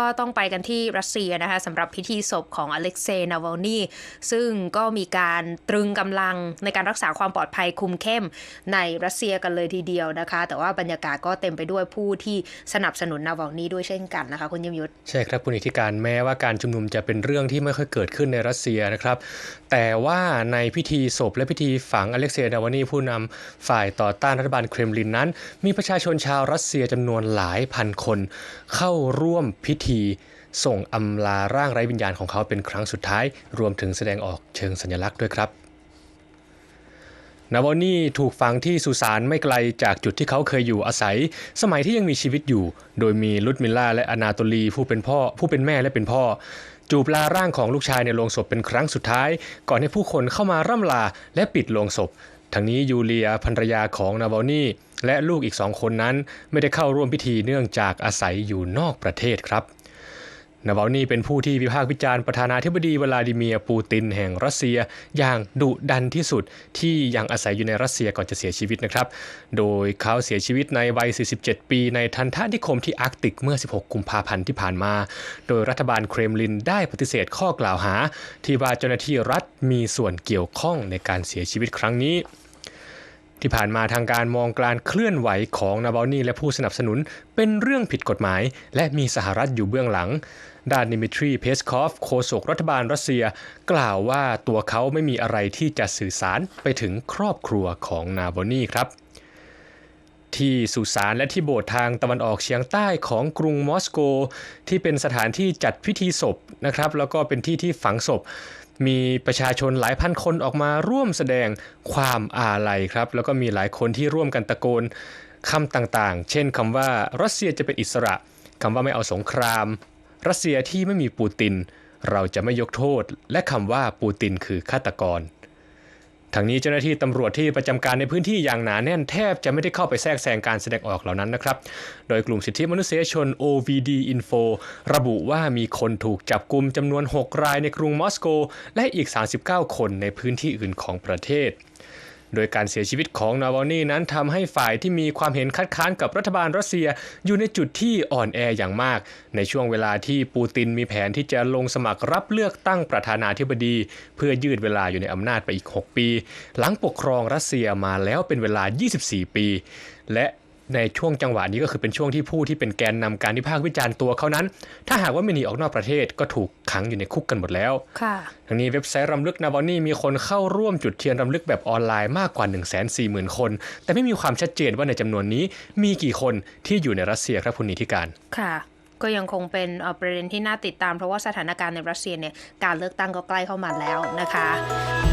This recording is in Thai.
ก็ต้องไปกันที่รัสเซียนะคะสำหรับพิธีศพของอเล็กเซย์นาวลนีซึ่งก็มีการตรึงกำลังในการรักษาความปลอดภัยคุมเข้มในรัสเซียกันเลยทีเดียวนะคะ แต่ว่าบรรยากาศก็เต็มไปด้วยผู้ที่สนับสนุนนาวลนีด้วยเช่นกันนะคะคุณยมยุทธใช่ครับคุณอิทธิการแม้ว่าการชุมนุมจะเป็นเรื่องที่ไม่ค่อยเกิดขึ้นในรัสเซียนะครับ แต่ว่าในพิธีศพและพิธีฝังอเล็กเซย์นาวานีผู้นำฝ่ายต่อต้านรัฐบาลเครมลินนั้น มีประชาชนชาวรัสเซียจำนวนหลายพันคน เข้าร่วมพิธีส่งอำลาร่างไร้วิญญาณของเขาเป็นครั้งสุดท้าย รวมถึงแสดงออกเชิงสัญลักษณ์ด้วยครับนาวานีถูกฝังที่สุสานไม่ไกลจากจุดที่เขาเคยอยู่อาศัย สมัยที่ยังมีชีวิตอยู่ โดยมีลุดมิลล่าและอนาโตลีผู้เป็นพ่อ ผู้เป็นแม่และเป็นพ่อ จูบลาร่างของลูกชายในโลงศพเป็นครั้งสุดท้าย ก่อนให้ผู้คนเข้ามาร่ำลาและปิดโลงศพ ทั้งนี้ยูเลียภรรยาของนาวานีและลูกอีกสองคนนั้นไม่ได้เข้าร่วมพิธีเนื่องจากอาศัยอยู่นอกประเทศครับนาวาลนีเป็นผู้ที่วิพากษ์วิจารณ์ประธานาธิบดีวลาดิเมียร์ปูตินแห่งรัสเซีย อย่างดุดันที่สุดที่ยังอาศัยอยู่ในรัสเซียก่อนจะเสียชีวิตนะครับ โดยเขาเสียชีวิตในวัย 47 ปี ในทันทานิคมที่อาร์กติกเมื่อ 16 กุมภาพันธ์ที่ผ่านมา โดยรัฐบาลเครมลินได้ปฏิเสธข้อกล่าวหา ที่ว่าเจ้าหน้าที่รัฐมีส่วนเกี่ยวข้องในการเสียชีวิตครั้งนี้ ที่ผ่านมาทางการมองการเคลื่อนไหวของนาบาลนีและผู้สนับสนุนเป็นเรื่องผิดกฎหมาย และมีสหรัฐอยู่เบื้องหลัง ด้านนิมิทรี เพสคอฟ โฆษกรัฐบาลรัสเซีย กล่าวว่าตัวเขาไม่มีอะไรที่จะสื่อสารไปถึงครอบครัวของนาบาลนีครับที่สุสานและที่โบสถ์ทางตะวันออกเฉียงใต้ของกรุงมอสโก ที่เป็นสถานที่จัดพิธีศพนะครับ แล้วก็เป็นที่ที่ฝังศพ มีประชาชนหลายพันคนออกมาร่วมแสดงความอาลัยครับ แล้วก็มีหลายคนที่ร่วมกันตะโกนคำต่างๆ เช่นคำว่ารัสเซียจะเป็นอิสระคำว่าไม่เอาสงคราม รัสเซียที่ไม่มีปูติน เราจะไม่ยกโทษ และคำว่าปูตินคือฆาตกร ทางนี้เจ้าหน้าที่ตำรวจที่ประจำการในพื้นที่อย่างหนาแน่นแทบจะไม่ได้เข้าไปแทรกแซงการแสดงออกเหล่านั้นนะครับ โดยกลุ่มสิทธิมนุษยชน OVD Info ระบุว่ามีคนถูกจับกลุ่มจำนวน 6 รายในกรุงมอสโก และอีก 39 คนในพื้นที่อื่นของประเทศ โดยการเสียชีวิตของนาวานีนั้นทำให้ฝ่ายที่มีความเห็นคัดค้านกับรัฐบาลรัสเซียอยู่ในจุดที่อ่อนแออย่างมาก ในช่วงเวลาที่ปูตินมีแผนที่จะลงสมัครรับเลือกตั้งประธานาธิบดี เพื่อยืดเวลาอยู่ในอำนาจไปอีก 6 ปี หลังปกครองรัสเซียมาแล้วเป็นเวลา 24 ปี และ ในช่วงจังหวะนี้ก็คือเป็นช่วงที่ผู้ที่เป็นแกนนำการวิพากษ์วิจารณ์ตัวเขานั้น ถ้าหากว่าไม่หนีออกนอกประเทศก็ถูกขังอยู่ในคุกกันหมดแล้วค่ะทั้งนี้เว็บไซต์รำลึกนาบอนี่มีคนเข้าร่วมจุดเทียนรำลึกแบบออนไลน์มากกว่า 1 4 0 0 0 0 คน แต่ไม่มีความชัดเจนว่าในจำนวนนี้มีกี่คนที่อยู่ในรัสเซียครับคุณนิติการค่ะก็ยังคงเป็นประเด็นที่น่าติดตามเพราะว่าสถานการณ์ในรัสเซียเนี่ยการเลือกตั้งก็ใกล้เข้ามาแล้วนะคะ